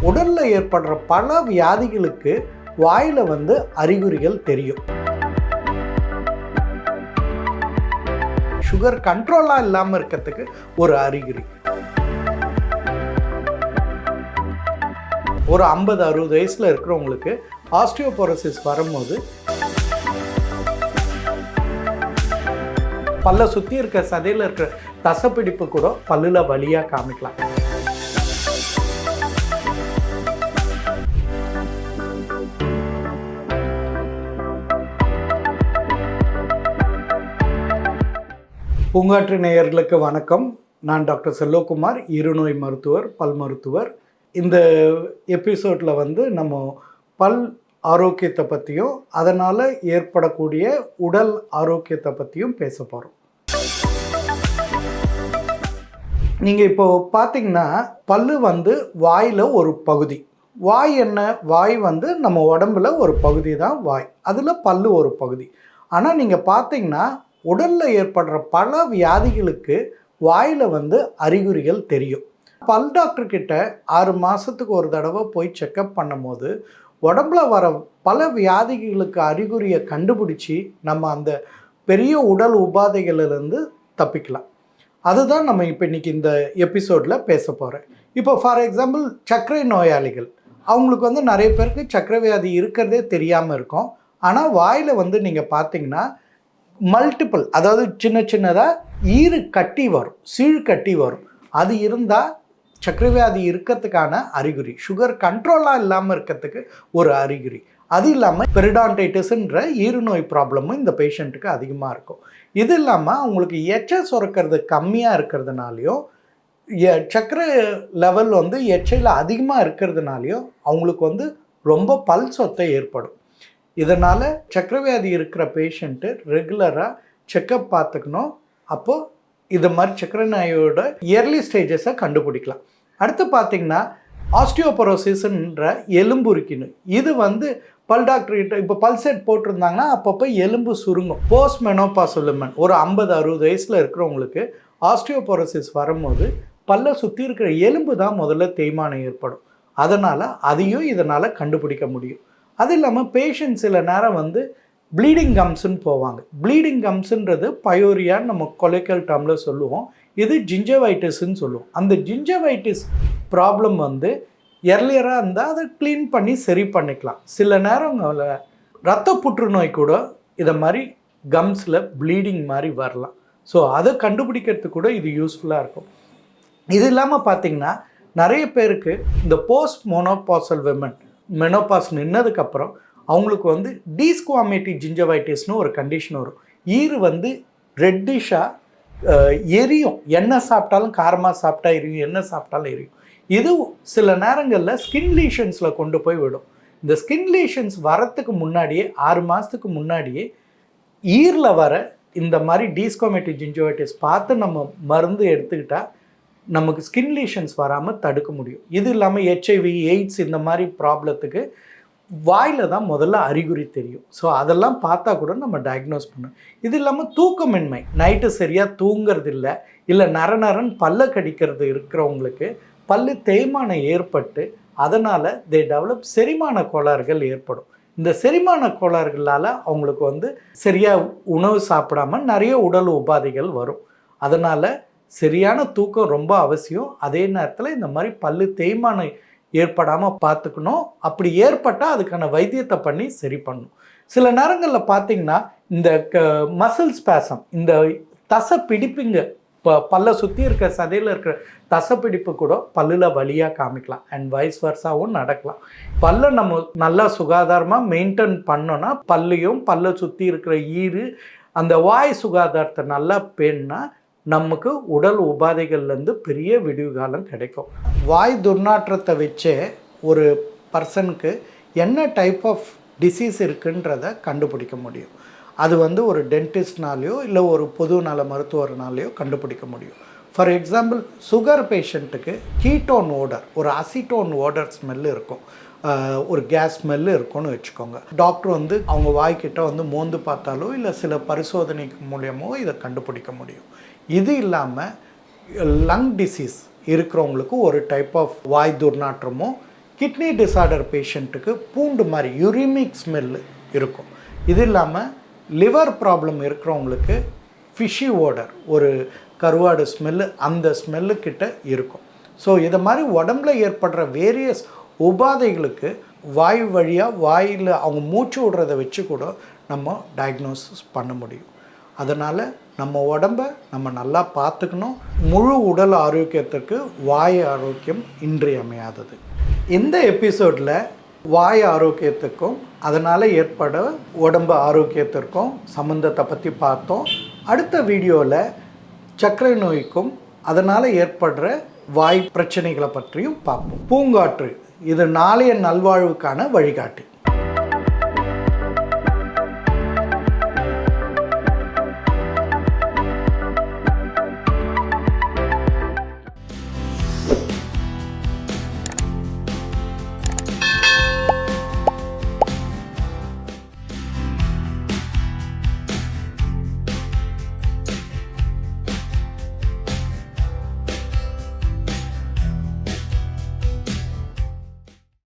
உடலில் ஏற்படுற பல வியாதிகளுக்கு வாயில் வந்து அறிகுறிகள் தெரியும். சுகர் கண்ட்ரோலாக இல்லாமல் இருக்கிறதுக்கு ஒரு அறிகுறி. ஒரு ஐம்பது அறுபது வயசில் இருக்கிறவங்களுக்கு ஆஸ்டியோபோரோசிஸ் வரும்போது பல்ல சுற்றி இருக்க சதையில் இருக்கிற தசப்பிடிப்பு கூட பல்லில் வழியாக காமிக்கலாம். பூங்காற்று நேயர்களுக்கு வணக்கம். நான் டாக்டர் செல்வகுமார் இருநோய் மருத்துவர் பல் மருத்துவர். இந்த எபிசோடில் வந்து நம்ம பல் ஆரோக்கியத்தை பற்றியும் அதனால் ஏற்படக்கூடிய உடல் ஆரோக்கியத்தை பற்றியும் பேச போகிறோம் நீங்கள் இப்போது பார்த்தீங்கன்னா பல்லு வந்து வாயில் ஒரு பகுதி. வாய் என்ன? வாய் வந்து நம்ம உடம்புல ஒரு பகுதி தான் வாய். அதில் பல்லு ஒரு பகுதி. ஆனால் நீங்கள் பார்த்தீங்கன்னா உடலில் ஏற்படுற பல வியாதிகளுக்கு வாயில் வந்து அறிகுறிகள் தெரியும். பல் டாக்டர் கிட்ட ஆறு மாதத்துக்கு ஒரு தடவை போய் செக்கப் பண்ணும்போது உடம்புல வர பல வியாதிகளுக்கு அறிகுறியை கண்டுபிடிச்சி நம்ம அந்த பெரிய உடல் உபாதைகளிலிருந்து தப்பிக்கலாம். அதுதான் நம்ம இப்போ இன்னைக்கு இந்த எபிசோடில் பேச போகிறேன் இப்போ ஃபார் எக்ஸாம்பிள் சர்க்கரை நோயாளிகள். அவங்களுக்கு வந்து நிறைய பேருக்கு சர்க்கரை வியாதி இருக்கிறதே தெரியாமல் இருக்கும். ஆனால் வாயில் வந்து நீங்கள் பார்த்தீங்கன்னா மல்டிப்புள் அதாவது சின்ன சின்னதாக ஈறு கட்டி வரும் சீழ் கட்டி வரும். அது இருந்தால் சக்கரவியாதி வியாதி இருக்கிறதுக்கான அறிகுறி. சுகர் கண்ட்ரோலாக இல்லாமல் இருக்கிறதுக்கு ஒரு அறிகுறி. அது இல்லாமல் பெரிடான்டைட்டிஸ்ன்ற ஈறுநோய் ப்ராப்ளமும் இந்த பேஷண்ட்டுக்கு அதிகமாக இருக்கும். இது இல்லாமல் அவங்களுக்கு எச்சை சுரக்கிறது கம்மியாக இருக்கிறதுனாலையும் எ- லெவல் வந்து எச்சையில் அதிகமாக இருக்கிறதுனாலையும் அவங்களுக்கு வந்து ரொம்ப பல் சொத்தை ஏற்படும். இதனால் சக்கரவியாதி இருக்கிற பேஷண்ட்டு ரெகுலராக செக்கப் பார்த்துக்கணும். அப்போது இது மாதிரி சக்கரநாயோட இயர்லி ஸ்டேஜஸை கண்டுபிடிக்கலாம். அடுத்து பார்த்திங்கன்னா ஆஸ்டியோபரோசிஸ்ன்ற எலும்புருக்கின்னு இது வந்து பல் டாக்டர்கிட்ட இப்போ பல்செட் போட்டிருந்தாங்கன்னா அப்பப்போ எலும்பு சுருங்கும். போஸ்ட் மெனோபாசுலமன் ஒரு ஐம்பது அறுபது வயசில் இருக்கிறவங்களுக்கு ஆஸ்டியோபரோசிஸ் வரும்போது பல்ல சுற்றி இருக்கிற எலும்பு தான் முதல்ல தேய்மானம் ஏற்படும். அதனால் அதையும் இதனால் கண்டுபிடிக்க முடியும். அது இல்லாமல் பேஷண்ட் சில நேரம் வந்து ப்ளீடிங் கம்ஸுன்னு போவாங்க. ப்ளீடிங் கம்ஸுன்றது பயோரியான்னு நம்ம கொலைக்கல் டேர்மில் சொல்லுவோம். இது ஜிஞ்சவைட்டிஸ்ன்னு சொல்லுவோம். அந்த ஜிஞ்சவைட்டிஸ் ப்ராப்ளம் வந்து எர்லியராக இருந்தால் அதை க்ளீன் பண்ணி சரி பண்ணிக்கலாம். சில நேரங்களில் ரத்த புற்றுநோய் கூட இதை மாதிரி கம்ஸில் ப்ளீடிங் மாதிரி வரலாம். ஸோ அதை கண்டுபிடிக்கிறதுக்கு கூட இது யூஸ்ஃபுல்லாக இருக்கும். இது இல்லாமல் பார்த்திங்கன்னா நிறைய பேருக்கு இந்த போஸ்ட் மோனோபாசல் விமன் மெனோபாஸ் நின்னதுக்கப்புறம் அவங்களுக்கு வந்து டீஸ்குவாமேட்டி ஜிஞ்சவைட்டிஸ்னு ஒரு கண்டிஷன் வரும். ஈறு வந்து ரெட்டிஷாக எரியும். என்ன சாப்பிட்டாலும் காரமாக சாப்பிட்டா எரியும் என்ன சாப்பிட்டாலும் எரியும். இது சில நேரங்களில் ஸ்கின் லீஷன்ஸில் கொண்டு போய் விடும். இந்த ஸ்கின் லீஷன்ஸ் வரத்துக்கு முன்னாடியே ஆறு மாதத்துக்கு முன்னாடியே ஈரில் வர இந்த மாதிரி டீஸ்கோமேட்டிக் ஜிஞ்சோவைட்டிஸ் பார்த்து நம்ம மருந்து எடுத்துக்கிட்டால் நமக்கு ஸ்கின் லீஷன்ஸ் வராமல் தடுக்க முடியும். இது இல்லாமல் ஹெச்ஐவி எய்ட்ஸ் இந்த மாதிரி ப்ராப்ளத்துக்கு வாயில் தான் முதல்ல அறிகுறி தெரியும். ஸோ அதெல்லாம் பார்த்தா கூட நம்ம டயக்னோஸ் பண்ணணும் இது இல்லாமல் தூக்கமின்மை. நைட்டு சரியாக தூங்குறது இல்லை இல்லை நர நரன் பல்ல கடிக்கிறது இருக்கிறவங்களுக்கு பல்லு தேய்மானம் ஏற்பட்டு அதனால் தே டெவலப் செரிமான கோளாறுகள் ஏற்படும். இந்த செரிமான கோளாறுகளால் அவங்களுக்கு வந்து சரியாக உணவு சாப்பிடாம நிறைய உடல் உபாதைகள் வரும். அதனால் சரியான தூக்கம் ரொம்ப அவசியம். அதே நேரத்தில் இந்த மாதிரி பல்லு தேய்மானம் ஏற்படாமல் பார்த்துக்கணும். அப்படி ஏற்பட்டால் அதுக்கான வைத்தியத்தை பண்ணி சரி பண்ணணும். சில நேரங்களில் பார்த்தீங்கன்னா இந்த க மசில் ஸ்பேசம் இந்த தசை பிடிப்புங்க இப்போ பல்லை சுற்றி இருக்கிற சதையில் இருக்கிற தசை பிடிப்பு கூட பல்லில் வழியாக காமிக்கலாம். அண்ட் வைஸ் வர்ஸாவும் நடக்கலாம். பல்லை நம்ம நல்லா சுகாதாரமாக மெயின்டைன் பண்ணோன்னா பல்லையும் பல்லை சுற்றி இருக்கிற ஈறு அந்த வாய் சுகாதாரத்தை நல்லா பேணுன்னா நமக்கு உடல் உபாதைகள்லேருந்து பெரிய விடிவு காலம் கிடைக்கும். வாய் துர்நாற்றத்தை வச்சே ஒரு பர்சனுக்கு என்ன டைப் ஆஃப் டிசீஸ் இருக்குன்றத கண்டுபிடிக்க முடியும். அது வந்து ஒரு டென்டிஸ்ட்னாலேயோ இல்லை ஒரு பொது நல மருத்துவர்னாலேயோ கண்டுபிடிக்க முடியும். ஃபார் எக்ஸாம்பிள் சுகர் பேஷண்ட்டுக்கு கீட்டோன் ஓடர் ஒரு அசிட்டோன் ஓடர் ஸ்மெல் இருக்கும். ஒரு கேஸ் ஸ்மெல்லு இருக்கும்னு வச்சுக்கோங்க. டாக்டர் வந்து அவங்க வாய்க்கிட்ட வந்து மோந்து பார்த்தாலோ இல்லை சில பரிசோதனைக்கு மூலியமோ இதை கண்டுபிடிக்க முடியும். இது இல்லாமல் லங் டிசீஸ் இருக்கிறவங்களுக்கு ஒரு டைப் ஆஃப் வாய் துர்நாற்றமோ கிட்னி டிசார்டர் பேஷண்ட்டுக்கு பூண்டு மாதிரி யுரிமிக் ஸ்மெல்லு இருக்கும். இது இல்லாமல் லிவர் ப்ராப்ளம் இருக்கிறவங்களுக்கு ஃபிஷி ஓடர் ஒரு கருவாடு ஸ்மெல்லு அந்த ஸ்மெல்லு கிட்ட இருக்கும். ஸோ இதை மாதிரி உடம்புல ஏற்படுற வேரியஸ் உபாதைகளுக்கு வாய் வழியாக வாயில் அவங்க மூச்சு விடுறத வச்சு கூட நம்ம டயக்னோசிஸ் பண்ண முடியும். அதனால் நம்ம உடம்ப நம்ம நல்லா பார்த்துக்கணும். முழு உடல் ஆரோக்கியத்திற்கு வாய் ஆரோக்கியம் இன்றியமையாதது. இந்த எபிசோடில் வாய் ஆரோக்கியத்துக்கும் அதனால் ஏற்பட உடம்பு ஆரோக்கியத்திற்கும் சம்மந்தத்தை பற்றி பார்த்தோம். அடுத்த வீடியோவில் சர்க்கரை நோய்க்கும் அதனால் ஏற்படுற வாய் பிரச்சனைகளை பற்றியும் பார்ப்போம். பூங்காற்று இது நாளைய நல்வாழ்வுக்கான வழிகாட்டி.